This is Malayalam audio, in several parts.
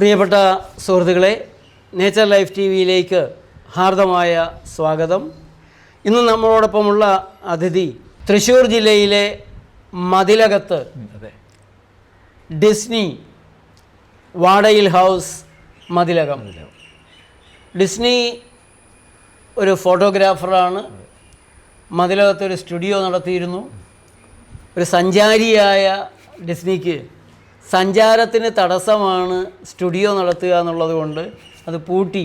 പ്രിയപ്പെട്ട സുഹൃത്തുക്കളെ നേച്ചർ ലൈഫ് ടി വിയിലേക്ക് ഹാർദമായ സ്വാഗതം. ഇന്ന് നമ്മളോടൊപ്പമുള്ള അതിഥി തൃശ്ശൂർ ജില്ലയിലെ മതിലകത്ത് ഡിസ്നി വാടയിൽ ഹൗസ് മതിലകം. ഡിസ്നി ഒരു ഫോട്ടോഗ്രാഫറാണ്. മതിലകത്ത് ഒരു സ്റ്റുഡിയോ നടത്തിയിരുന്നു. ഒരു സഞ്ചാരിയായ ഡിസ്നിക്ക് സഞ്ചാരത്തിന് തടസ്സമാണ് സ്റ്റുഡിയോ നടത്തുക എന്നുള്ളത് കൊണ്ട് അത് പൂട്ടി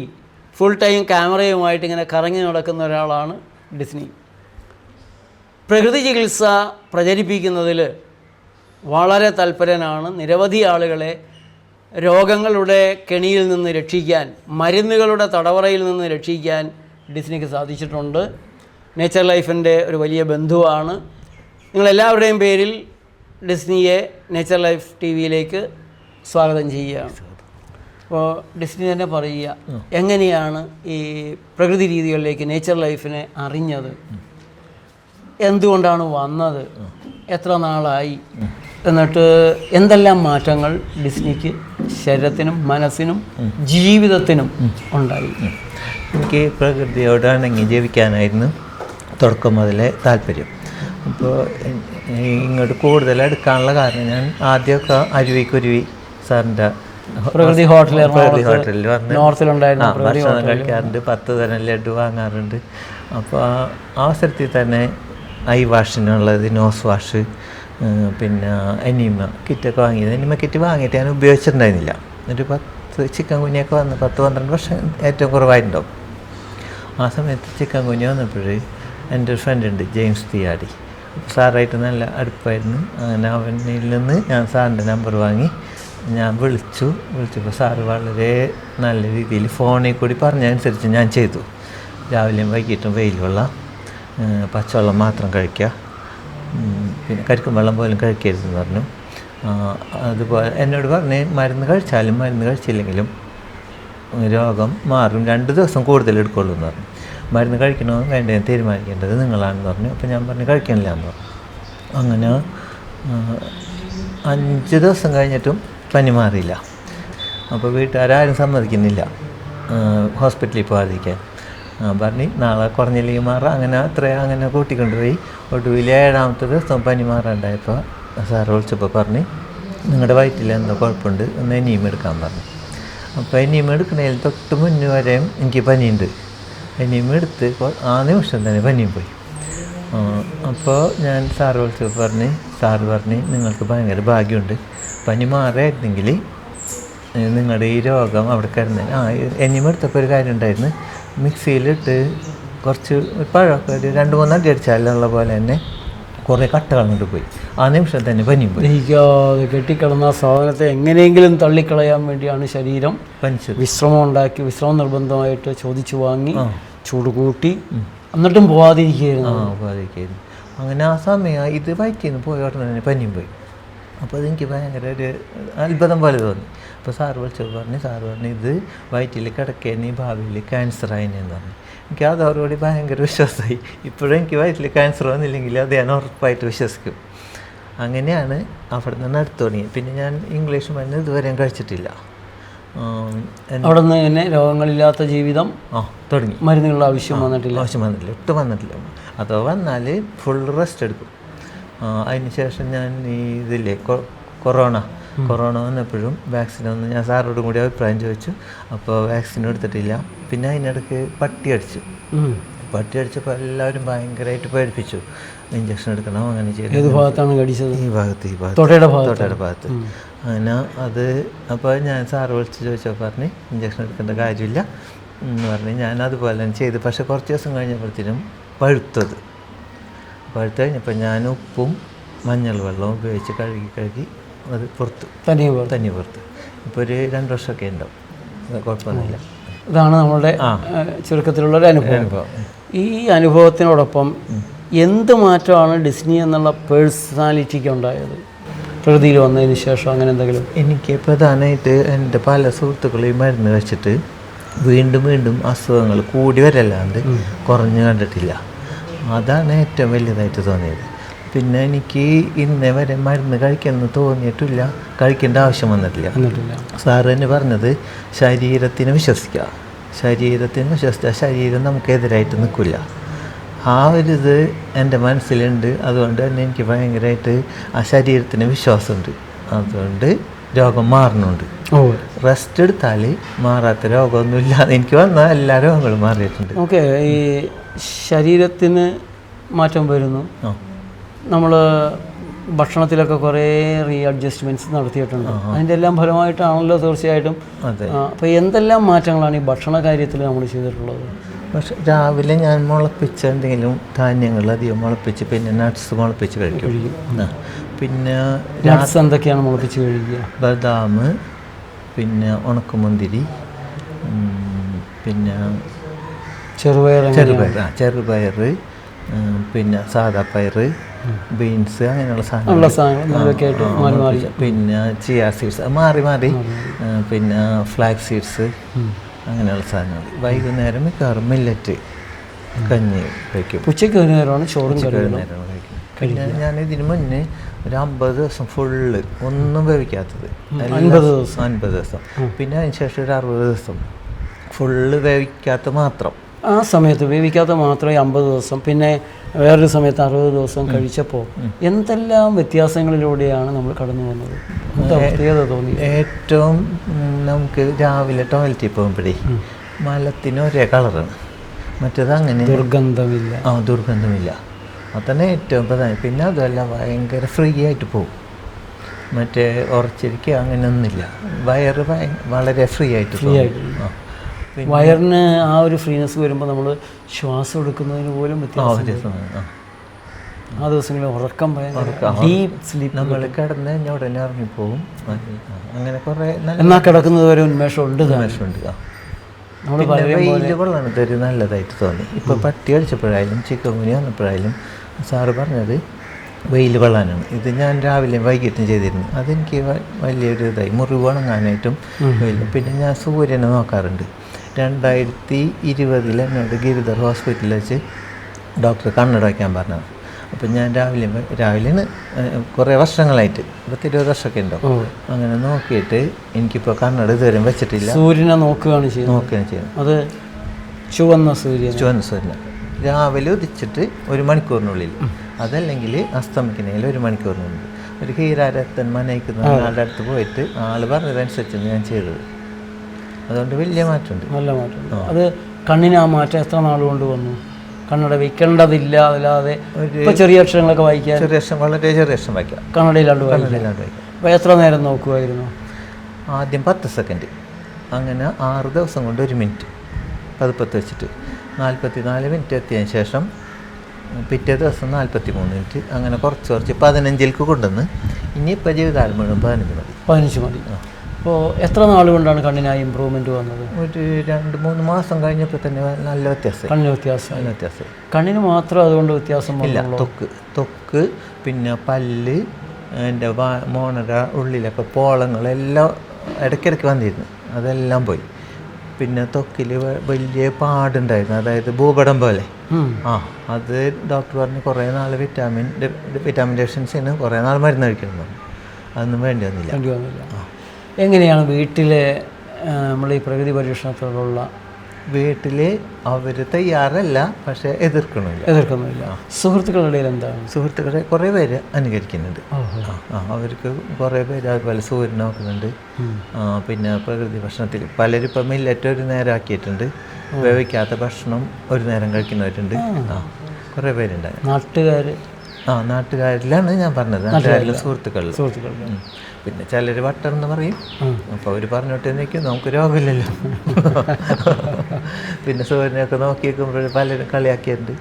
ഫുൾ ടൈം ക്യാമറയുമായിട്ട് ഇങ്ങനെ കറങ്ങി നടക്കുന്ന ഒരാളാണ് ഡിസ്നി. പ്രകൃതി ചികിത്സ പ്രചരിപ്പിക്കുന്നതിൽ വളരെ തൽപരനാണ്. നിരവധി ആളുകളെ രോഗങ്ങളുടെ കെണിയിൽ നിന്ന് രക്ഷിക്കാൻ മരുന്നുകളുടെ തടവറയിൽ നിന്ന് രക്ഷിക്കാൻ ഡിസ്നിക്ക് സാധിച്ചിട്ടുണ്ട്. നേച്ചർ ലൈഫിന്റെ ഒരു വലിയ ബന്ധുവാണ്. നിങ്ങളെല്ലാവരുടെയും പേരിൽ ഡിസ്നിയെ നേച്ചർ ലൈഫ് ടി വിയിലേക്ക് സ്വാഗതം ചെയ്യുകയാണ് അപ്പോൾ ഡിസ്നി തന്നെ പറയുക എങ്ങനെയാണ് ഈ പ്രകൃതി രീതികളിലേക്ക് നേച്ചർ ലൈഫിനെ അറിഞ്ഞത്? എന്തുകൊണ്ടാണ് വന്നത്? എത്ര നാളായി? എന്നിട്ട് എന്തെല്ലാം മാറ്റങ്ങൾ ഡിസ്നിക്ക് ശരീരത്തിനും മനസ്സിനും ജീവിതത്തിനും ഉണ്ടായി? എനിക്ക് പ്രകൃതിയോടാണ് ഇണങ്ങി ജീവിക്കാനായിരുന്നു തുടക്കം മുതലേ താല്പര്യം. അപ്പോൾ ഇങ്ങോട്ട് കൂടുതൽ എടുക്കാനുള്ള കാരണം ഞാൻ ആദ്യമൊക്കെ അരുവിക്കുരുവി സാറിന്റെ പ്രകൃതി ഹോട്ടലിൽ പ്രകൃതി ഹോട്ടലിൽ വന്ന് നോർത്തിലുണ്ടായിരുന്നു ഭക്ഷണം കഴിക്കാറുണ്ട്. പത്ത് തരം ലഡു വാങ്ങാറുണ്ട്. അപ്പോൾ ആ അവസരത്തിൽ തന്നെ ഐ വാഷിനുള്ളത് നോസ് വാഷ് പിന്നെ എനിമ കിറ്റൊക്കെ വാങ്ങിയത്. എനിമ കിറ്റ് വാങ്ങിയിട്ട് ഞാൻ ഉപയോഗിച്ചിട്ടുണ്ടായിരുന്നില്ല. ഒരു പത്ത് ചിക്കൻ കുഞ്ഞൊക്കെ വന്ന് പത്ത് പന്ത്രണ്ട് വർഷം ഏറ്റവും കുറവായിട്ടുണ്ടാവും. ആ സമയത്ത് ചിക്കൻ കുഞ്ഞ് വന്നപ്പോൾ എന്റെ ഒരു ഫ്രണ്ട് ഉണ്ട് ജെയിംസ് തിയാടി. സാറായിട്ട് നല്ല അടുപ്പായിരുന്നു. അങ്ങനെ അവനിൽ നിന്ന് ഞാൻ സാറിന്റെ നമ്പർ വാങ്ങി. ഞാൻ വിളിച്ചു. വിളിച്ചപ്പോൾ സാറ് വളരെ നല്ല രീതിയിൽ ഫോണിൽ കൂടി പറഞ്ഞതനുസരിച്ച് ഞാൻ ചെയ്തു. രാവിലെയും വൈകിട്ടും വെയിൽ വെള്ളം പച്ചവെള്ളം മാത്രം കഴിക്കുക. പിന്നെ കരിക്കും വെള്ളം പോലും കഴിക്കരുതെന്ന് പറഞ്ഞു. അതുപോലെ എന്നോട് പറഞ്ഞ് മരുന്ന് കഴിച്ചാലും മരുന്ന് കഴിച്ചില്ലെങ്കിലും രോഗം മാറും. രണ്ട് ദിവസം കൂടുതൽ എടുക്കുള്ളൂ എന്ന് പറഞ്ഞു. മരുന്ന് കഴിക്കണോ വേണ്ടേ തീരുമാനിക്കേണ്ടത് നിങ്ങളാണെന്ന് പറഞ്ഞു. അപ്പോൾ ഞാൻ പറഞ്ഞു കഴിക്കണില്ല എന്ന് പറഞ്ഞു. അങ്ങനെ അഞ്ച് ദിവസം കഴിഞ്ഞിട്ടും പനി മാറിയില്ല. അപ്പോൾ വീട്ടുകാരും സമ്മതിക്കുന്നില്ല ഹോസ്പിറ്റലിൽ പോകാതിരിക്കാൻ. പറഞ്ഞു നാളെ കുറഞ്ഞില്ലെങ്കിൽ മാറാം. അങ്ങനെ അത്ര അങ്ങനെ കൂട്ടിക്കൊണ്ടുപോയി. ഒടുവിൽ ഏഴാമത്തെ ദിവസം പനി മാറാണ്ടായപ്പോൾ സാറ് വിളിച്ചപ്പോൾ പറഞ്ഞു നിങ്ങളുടെ വയറ്റിൽ എന്തോ കുഴപ്പമുണ്ട് ഒന്ന് ഇനിയും എടുക്കാൻ പറഞ്ഞു. അപ്പോൾ ഇനിയും എടുക്കണതിൽ തൊട്ട് മുന്നേ വരെയും എനിക്ക് പനിയുണ്ട്. ഇനിയും എടുത്ത് ആ നിമിഷം തന്നെ പനിയും പോയി. അപ്പോൾ ഞാൻ സാറ് വിളിച്ചപ്പോൾ പറഞ്ഞ് സാറ് പറഞ്ഞ് നിങ്ങൾക്ക് ഭയങ്കര ഭാഗ്യമുണ്ട്. പനി മാറിയായിരുന്നെങ്കിൽ നിങ്ങളുടെ ഈ രോഗം അവിടെ കിടന്ന് ആ ഇനിയും എടുത്തപ്പോൾ ഒരു കാര്യം ഉണ്ടായിരുന്നു. മിക്സിയിലിട്ട് കുറച്ച് പഴമൊക്കെ ഒരു രണ്ട് മൂന്ന് അടി അടിച്ചാലുള്ള പോലെ തന്നെ കുറേ കട്ട കൊണ്ട് പോയി. ആ നിമിഷം തന്നെ പനി ദഹിക്കാതെ കെട്ടിക്കിടന്ന സാധനത്തെ എങ്ങനെയെങ്കിലും തള്ളിക്കളയാൻ വേണ്ടിയാണ് ശരീരം പനിച്ചത്. വിശ്രമം ഉണ്ടാക്കി വിശ്രമം നിർബന്ധമായിട്ട് ചോദിച്ചു വാങ്ങി ചൂട് കൂട്ടി എന്നിട്ടും പോവാതിരിക്കുകയായിരുന്നു. ആ ബാധിക്കായിരുന്നു അങ്ങനെ ആ സമയം ഇത് വയറ്റിന്ന് പോയ ഉടനെ തന്നെ പനിയും പോയി. അപ്പോൾ അതെനിക്ക് ഭയങ്കര ഒരു അത്ഭുതം പോലെ തോന്നി. അപ്പോൾ സാറ് വിളിച്ചത് പറഞ്ഞു സാറ് പറഞ്ഞു ഇത് വയറ്റിൽ കിടക്കേനി ഭാവിയിൽ ക്യാൻസർ ആയിനെന്ന് പറഞ്ഞു. എനിക്ക് അതോടുകൂടി ഭയങ്കര വിശ്വാസമായി. ഇപ്പോഴും എനിക്ക് വയറ്റിൽ ക്യാൻസർ വന്നില്ലെങ്കിൽ അത് ഞാൻ ഉറപ്പായിട്ട് വിശ്വസിക്കും. അങ്ങനെയാണ് അവിടെ നിന്ന് അടുത്ത് തുടങ്ങിയത്. പിന്നെ ഞാൻ ഇംഗ്ലീഷ് മരുന്ന് ഇതുവരെയും കഴിച്ചിട്ടില്ല. അവിടെ നിന്ന് തന്നെ രോഗങ്ങളില്ലാത്ത ജീവിതം ആ തുടങ്ങി. മരുന്നുകളുടെ ആവശ്യം വന്നിട്ടില്ല? ആവശ്യം വന്നിട്ടില്ല. ഒട്ടും വന്നിട്ടില്ല. അതോ വന്നാൽ ഫുൾ റെസ്റ്റ് എടുക്കും. അതിന് ശേഷം ഞാൻ ഈ ഇതില്ലേ കൊറോണ. കൊറോണ വന്നപ്പോഴും വാക്സിൻ വന്ന് ഞാൻ സാറോടും കൂടി അഭിപ്രായം ചോദിച്ചു. അപ്പോൾ വാക്സിൻ എടുത്തിട്ടില്ല. പിന്നെ അതിനിടയ്ക്ക് പട്ടി അടിച്ചു. പട്ടി അടിച്ചപ്പോൾ എല്ലാവരും ഭയങ്കരമായിട്ട് പേടിപ്പിച്ചു. ഇഞ്ചക്ഷൻ എടുക്കണം? അങ്ങനെ ഏത് ഭാഗത്താണ് കടിച്ചത്? ഈ ഭാഗത്ത് ഈ ഭാഗത്ത്. തൊട്ടയുടെ ഭാഗത്ത്. തൊട്ടയുടെ ഭാഗത്ത്. അങ്ങനെ അത് അപ്പോൾ ഞാൻ സാറ് വിളിച്ച് ചോദിച്ചപ്പോൾ പറഞ്ഞ് ഇഞ്ചക്ഷൻ എടുക്കേണ്ട കാര്യമില്ല എന്ന് പറഞ്ഞ്. ഞാൻ അതുപോലെ തന്നെ ചെയ്തു. പക്ഷേ കുറച്ച് ദിവസം കഴിഞ്ഞപ്പോഴത്തേനും പഴുത്തത്. പഴുത്ത് കഴിഞ്ഞപ്പോൾ ഞാൻ ഉപ്പും മഞ്ഞൾ വെള്ളവും ഉപയോഗിച്ച് കഴുകി കഴുകി അത് പുറത്ത് തനിയെ പുറത്ത്. ഇപ്പോൾ ഒരു രണ്ട് വർഷമൊക്കെ ഉണ്ടാവും. കുഴപ്പമൊന്നുമില്ല. ഇതാണ് നമ്മളുടെ ചുരുക്കത്തിലുള്ള ഒരു അനുഭവം. അനുഭവം. ഈ അനുഭവത്തിനോടൊപ്പം എന്ത് മാറ്റമാണ് ഡിസ്നി എന്നുള്ള പേഴ്സണാലിറ്റിക്ക് ഉണ്ടായത്? പ്രകൃതിയിൽ വന്നതിന് ശേഷം അങ്ങനെ എന്തെങ്കിലും? എനിക്ക് പ്രധാനമായിട്ട് എന്റെ പല സുഹൃത്തുക്കളും ഈ മരുന്ന് വെച്ചിട്ട് വീണ്ടും വീണ്ടും അസുഖങ്ങൾ കൂടി വരല്ലാണ്ട് കുറഞ്ഞു കണ്ടിട്ടില്ല. അതാണ് ഏറ്റവും വലിയതായിട്ട് തോന്നിയത്. പിന്നെ എനിക്ക് ഇന്നേ വരെ മരുന്ന് കഴിക്കണമെന്ന് തോന്നിയിട്ടില്ല. കഴിക്കേണ്ട ആവശ്യം വന്നിട്ടില്ല. സാർ തന്നെ പറഞ്ഞത് ശരീരത്തിന് വിശ്വസിക്കുക. ശരീരത്തിന് വിശ്വസിച്ച ശരീരം നമുക്കെതിരായിട്ട് നിൽക്കില്ല. ആ ഒരു ഇത് എന്റെ മനസ്സിലുണ്ട്. അതുകൊണ്ട് തന്നെ എനിക്ക് ഭയങ്കരമായിട്ട് ആ ശരീരത്തിന് വിശ്വാസമുണ്ട്. അതുകൊണ്ട് രോഗം മാറുന്നുണ്ട്. ഓ. റെസ്റ്റ് എടുത്താൽ മാറാത്ത രോഗമൊന്നുമില്ല. എനിക്ക് വന്ന എല്ലാ രോഗങ്ങളും മാറിയിട്ടുണ്ട്. ഓക്കെ. ഈ ശരീരത്തിന് മാറ്റം വരുന്നു. നമ്മൾ ഭക്ഷണത്തിലൊക്കെ കുറേ റീ അഡ്ജസ്റ്റ്മെന്റ്സ് നടത്തിയിട്ടുണ്ട്. അതിന്റെ എല്ലാം ഫലമായിട്ടാണല്ലോ തീർച്ചയായിട്ടും അപ്പോൾ എന്തെല്ലാം മാറ്റങ്ങളാണ് ഈ ഭക്ഷണ കാര്യത്തിൽ നമ്മൾ ചെയ്തിട്ടുള്ളത്? പക്ഷെ രാവിലെ ഞാൻ മുളപ്പിച്ച എന്തെങ്കിലും ധാന്യങ്ങൾ അധികം മുളപ്പിച്ച് പിന്നെ നട്ട്സ് മുളപ്പിച്ച് കഴിക്കും. പിന്നെ നട്ട്സ് എന്തൊക്കെയാണ് മുളപ്പിച്ച് കഴിക്കുക? ബദാം പിന്നെ ഉണക്കമുന്തിരി പിന്നെ ചെറുപയർ ചെറുപയർ ചെറുപയർ പിന്നെ സാദാ പയർ ബീൻസ് അങ്ങനെയുള്ള സാധനങ്ങൾ. ആയിട്ട് മാറി മാറി. പിന്നെ ചിയ സീഡ്സ് മാറി മാറി. പിന്നെ ഫ്ലാക്സ് സീഡ്സ് അങ്ങനെയുള്ള സാധനങ്ങൾ. വൈകുന്നേരം മിക്കവാറും മില്ലറ്റ് കഞ്ഞി കഴിക്കും ഉച്ചയ്ക്ക് ഒരു നേരമാണ് ചോറും കഴിക്കും പിന്നെ ഞാൻ ഇതിന് മുന്നേ ഒരു അമ്പത് ദിവസം ഫുള്ള് ഒന്നും വേവിക്കാത്തത്. അൻപത് ദിവസം. അൻപത് ദിവസം. പിന്നെ അതിന് ശേഷം ഒരു അറുപത് ദിവസം ഫുള്ള് വേവിക്കാത്ത മാത്രം. ആ സമയത്ത് വേവിക്കാത്ത മാത്രമേ അമ്പത് ദിവസം പിന്നെ വേറൊരു സമയത്ത് അറുപത് ദിവസം കഴിച്ചപ്പോൾ എന്തെല്ലാം വ്യത്യാസങ്ങളിലൂടെയാണ് നമ്മൾ കടന്നു വന്നത് പ്രത്യേകത തോന്നി ഏറ്റവും നമുക്ക് രാവിലെ ടോയ്ലറ്റിൽ പോകുമ്പോഴേ മലത്തിന് ഒരേ കളറാണ് മറ്റേത് അങ്ങനെ ദുർഗന്ധമില്ല. ആ ദുർഗന്ധമില്ല. അതന്നെ ഏറ്റവും പ്രധാനം. പിന്നെ അതല്ല ഭയങ്കര ഫ്രീ ആയിട്ട് പോകും. മറ്റേ ഉറച്ചിരിക്കുക അങ്ങനെയൊന്നുമില്ല. വയറ് വളരെ ഫ്രീ ആയിട്ട് പോകും. വയറിന് ആ ഒരു ഫ്രീനെസ് വരുമ്പോൾ നമ്മൾ ശ്വാസം എടുക്കുന്നതിന് പോലും വ്യത്യാസം ആ. ദിവസങ്ങളിൽ ഉറക്കം ഡീപ്പ് സ്ലീപ്പ് നമ്മൾ കിടന്ന് ഞാൻ ഉടനെ ഇറങ്ങി പോകും. അങ്ങനെ കുറേ എന്നാൽ കിടക്കുന്നത് വരെ ഉന്മേഷം ഉണ്ട് ഉന്മേഷമുണ്ട് വെയിൽ ഒരു നല്ലതായിട്ട് തോന്നി. ഇപ്പോൾ പട്ടി അടിച്ചപ്പോഴായാലും ചിക്കൻ മുനി വന്നപ്പോഴായാലും സാറ് പറഞ്ഞത് വെയിൽ കൊള്ളാനാണ് ഇത് ഞാൻ രാവിലെ വൈകിട്ടും ചെയ്തിരുന്നു. അതെനിക്ക് വലിയൊരു ഇതായി മുറിവ് ഉണങ്ങാനായിട്ടും പിന്നെ ഞാൻ സൂര്യനെ നോക്കാറുണ്ട്. രണ്ടായിരത്തി ഇരുപതിൽ എന്നോട് ഗിരിധർ ഹോസ്പിറ്റലിൽ വെച്ച് ഡോക്ടർ കണ്ണട വയ്ക്കാൻ പറഞ്ഞത്. അപ്പം ഞാൻ രാവിലെ രാവിലെ കുറേ വർഷങ്ങളായിട്ട് പത്ത് ഇരുപത് വർഷമൊക്കെ ഉണ്ടോ? അങ്ങനെ നോക്കിയിട്ട് എനിക്കിപ്പോൾ കണ്ണട ഇതുവരെ വെച്ചിട്ടില്ല. സൂര്യനെ നോക്കുകയാണ് ചെയ്യുന്നത്. നോക്കുകയാണ് ചെയ്യുന്നത്. അത് ചുവന്ന സൂര്യൻ ചുവന്ന സൂര്യൻ രാവിലെ ഉദിച്ചിട്ട് ഒരു മണിക്കൂറിനുള്ളിൽ അതല്ലെങ്കിൽ അസ്തമിക്കുന്നതിൽ ഒരു മണിക്കൂറിനുള്ളിൽ. ഒരു ഹീരാരത്തൻ മനയിക്കുന്ന ആളുടെ അടുത്ത് പോയിട്ട് ആൾ പറഞ്ഞതനുസരിച്ചാണ് ഞാൻ ചെയ്തത്. അതുകൊണ്ട് വലിയ മാറ്റമുണ്ട്. നല്ല മാറ്റം അത് കണ്ണിന് ആ മാറ്റം എത്ര നാൾ കൊണ്ട് വന്നു? കണ്ണട വെക്കേണ്ടതില്ല അല്ലാതെ ഇപ്പൊ ചെറിയ അക്ഷരങ്ങളൊക്കെ വായിക്കാം ചെറിയ അക്ഷരം വളരെ ചെറിയ അക്ഷരം വായിക്കാം. കണ്ണടയിലാണ്ട് കണ്ണടയിലാണ്ട് വയ്ക്കാം. അപ്പോൾ എത്ര നേരം നോക്കുമായിരുന്നു ആദ്യം പത്ത് സെക്കൻഡ്. അങ്ങനെ ആറ് ദിവസം കൊണ്ട് ഒരു മിനിറ്റ് പതുപ്പത്ത് വെച്ചിട്ട്. നാൽപ്പത്തി നാല് മിനിറ്റ് എത്തിയതിന് ശേഷം പിറ്റേ ദിവസം നാൽപ്പത്തി മൂന്ന് മിനിറ്റ്. അങ്ങനെ കുറച്ച് കുറച്ച് പതിനഞ്ചിലേക്ക് കൊണ്ടുവന്ന് ഇനിയിപ്പോൾ ജീവിതകാലം മുഴുവൻ പതിനഞ്ച് മതി. പതിനഞ്ച് മതി. അപ്പോൾ എത്ര നാൾ കൊണ്ടാണ് കണ്ണിന് ആ ഇമ്പ്രൂവ്മെന്റ് വന്നത്? ഒരു രണ്ട് മൂന്ന് മാസം കഴിഞ്ഞപ്പോൾ തന്നെ നല്ല വ്യത്യാസം കണ്ണിന് വ്യത്യാസം. നല്ല വ്യത്യാസം കണ്ണിന് മാത്രം അതുകൊണ്ട് വ്യത്യാസം ഇല്ല തൊക്ക് തൊക്ക് പിന്നെ പല്ല് എന്റെ മോണര ഉള്ളിലൊക്കെ പോളങ്ങളെല്ലാം ഇടയ്ക്കിടയ്ക്ക് വന്നിരുന്നു. അതെല്ലാം പോയി. പിന്നെ തൊക്കിൽ വലിയ പാടുണ്ടായിരുന്നു. അതായത് ഭൂപടം പോലെ. ആ അത് ഡോക്ടർ പറഞ്ഞ് കുറേ നാൾ വിറ്റാമിൻ വിറ്റാമിൻ ഡെഫിഷ്യൻസിന് കുറേ നാൾ മരുന്ന് കഴിക്കണം. അതൊന്നും വേണ്ടി വന്നില്ല. വന്നില്ല. എങ്ങനെയാണ് വീട്ടിലെ നമ്മൾ ഈ പ്രകൃതി പരീക്ഷണത്തോടുള്ള വീട്ടിൽ അവർ തയ്യാറല്ല പക്ഷേ എതിർക്കണില്ല എതിർക്കുന്നില്ല. സുഹൃത്തുക്കളുടെ ഇടയിൽ എന്താണ്? സുഹൃത്തുക്കളെ കുറേ പേര് അനുകരിക്കുന്നുണ്ട്. അവർക്ക് കുറേ പേര് അതുപോലെ സൂര്യൻ നോക്കുന്നുണ്ട് പിന്നെ പ്രകൃതി ഭക്ഷണത്തിൽ പലരും ഇപ്പം മില്ലറ്റ് ഒരു നേരം ആക്കിയിട്ടുണ്ട്. ഉപയോഗിക്കാത്ത ഭക്ഷണം ഒരു നേരം കഴിക്കുന്നവരുണ്ട്. ആ. കുറേ പേരുണ്ടായിരുന്നു നാട്ടുകാർ ആ നാട്ടുകാരിലാണ് ഞാൻ പറഞ്ഞത്. നാട്ടുകാരിലെ സുഹൃത്തുക്കളിൽ സുഹൃത്തുക്കളുടെ ഉം. പിന്നെ ചിലർ വട്ടർന്ന് പറയും. ഉം. അപ്പോൾ അവർ പറഞ്ഞോട്ട് നിൽക്കും നമുക്ക് രോഗമില്ലല്ലോ. പിന്നെ സൂര്യനെയൊക്കെ നോക്കി നിൽക്കുമ്പോൾ പലരും കളിയാക്കിയിട്ടുണ്ട്.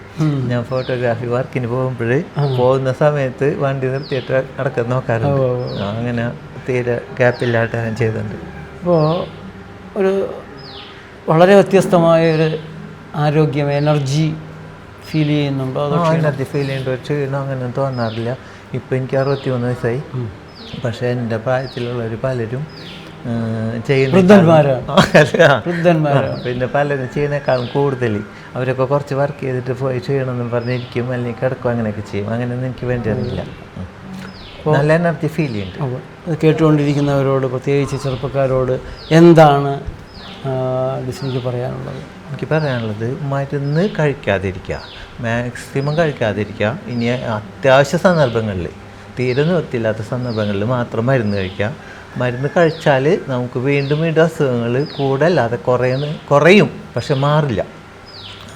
ഞാൻ ഫോട്ടോഗ്രാഫി വർക്കിന് പോകുമ്പോൾ പോകുന്ന സമയത്ത് വണ്ടി നിർത്തിയിട്ട് അടക്കം നോക്കാറുണ്ട്. അങ്ങനെ തീരെ ഗ്യാപ്പില്ലാണ്ട് ഞാൻ ചെയ്തിട്ടുണ്ട്. അപ്പോൾ ഒരു വളരെ വ്യത്യസ്തമായ ഒരു ആരോഗ്യം എനർജി ഫീൽ ചെയ്യുന്നുണ്ടോ? അതോ എനർജി ഫീൽ ഒരു ക്ഷീണം അങ്ങനെ തോന്നാറില്ല. ഇപ്പം എനിക്ക് അറുപത്തി മൂന്ന് വയസ്സായി പക്ഷേ എന്റെ പ്രായത്തിലുള്ളവർ പലരും ചെയ്യുന്ന പിന്നെ പലരും ചെയ്യുന്നേക്കാളും കൂടുതൽ അവരൊക്കെ കുറച്ച് വർക്ക് ചെയ്തിട്ട് പോയി ചെയ്യണമെന്ന് പറഞ്ഞിരിക്കും അല്ലെങ്കിൽ കിടക്കും അങ്ങനെയൊക്കെ ചെയ്യും. അങ്ങനെയൊന്നും എനിക്ക് വേണ്ടി അറിയില്ല. നല്ല എനർജി ഫീൽ ചെയ്യുന്നുണ്ട്. കേട്ടുകൊണ്ടിരിക്കുന്നവരോട് പ്രത്യേകിച്ച് ചെറുപ്പക്കാരോട് എന്താണ് ഡിസിനിക്ക് പറയാനുള്ളത്? എനിക്ക് പറയാനുള്ളത് മരുന്ന് കഴിക്കാതിരിക്കുക. മാക്സിമം കഴിക്കാതിരിക്കുക. ഇനി അത്യാവശ്യ സന്ദർഭങ്ങളിൽ തീരെ നിവൃത്തിയില്ലാത്ത സന്ദർഭങ്ങളിൽ മാത്രം മരുന്ന് കഴിക്കാം. മരുന്ന് കഴിച്ചാൽ നമുക്ക് വീണ്ടും വീണ്ടും അസുഖങ്ങൾ കൂടല്ലാതെ കുറയുന്ന കുറയും പക്ഷെ മാറില്ല.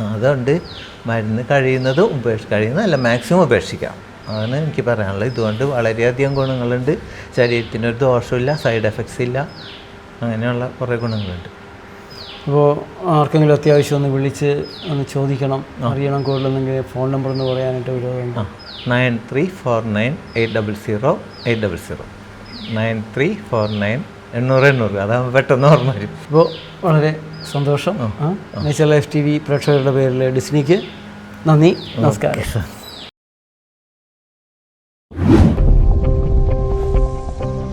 അതുകൊണ്ട് മരുന്ന് കഴിയുന്നത് ഉപേക്ഷ കഴിയുന്നതല്ല മാക്സിമം ഉപേക്ഷിക്കാം. അതാണ് എനിക്ക് പറയാനുള്ളത്. ഇതുകൊണ്ട് വളരെയധികം ഗുണങ്ങളുണ്ട്. ശരീരത്തിനൊരു ദോഷമില്ല സൈഡ് എഫക്ട്സ് ഇല്ല. അങ്ങനെയുള്ള കുറേ ഗുണങ്ങളുണ്ട്. അപ്പോൾ ആർക്കെങ്കിലും അത്യാവശ്യം ഒന്ന് വിളിച്ച് ഒന്ന് ചോദിക്കണം അറിയണം കൂടുതലെന്നെങ്കിൽ ഫോൺ നമ്പർ ഒന്ന് പറയാനായിട്ട് വിരോധമുണ്ട്? Nine three four nine eight double zero eight double zero nine three four nine എണ്ണൂറ് എണ്ണൂറ് അതാകുമ്പോൾ പെട്ടെന്ന് ഓർമ്മ വരും. അപ്പോൾ വളരെ സന്തോഷം. നേച്ചർ ലൈഫ് ടി വി പ്രേക്ഷകരുടെ പേരിൽ ഡിസ്നിക്ക് നന്ദി നമസ്കാരം.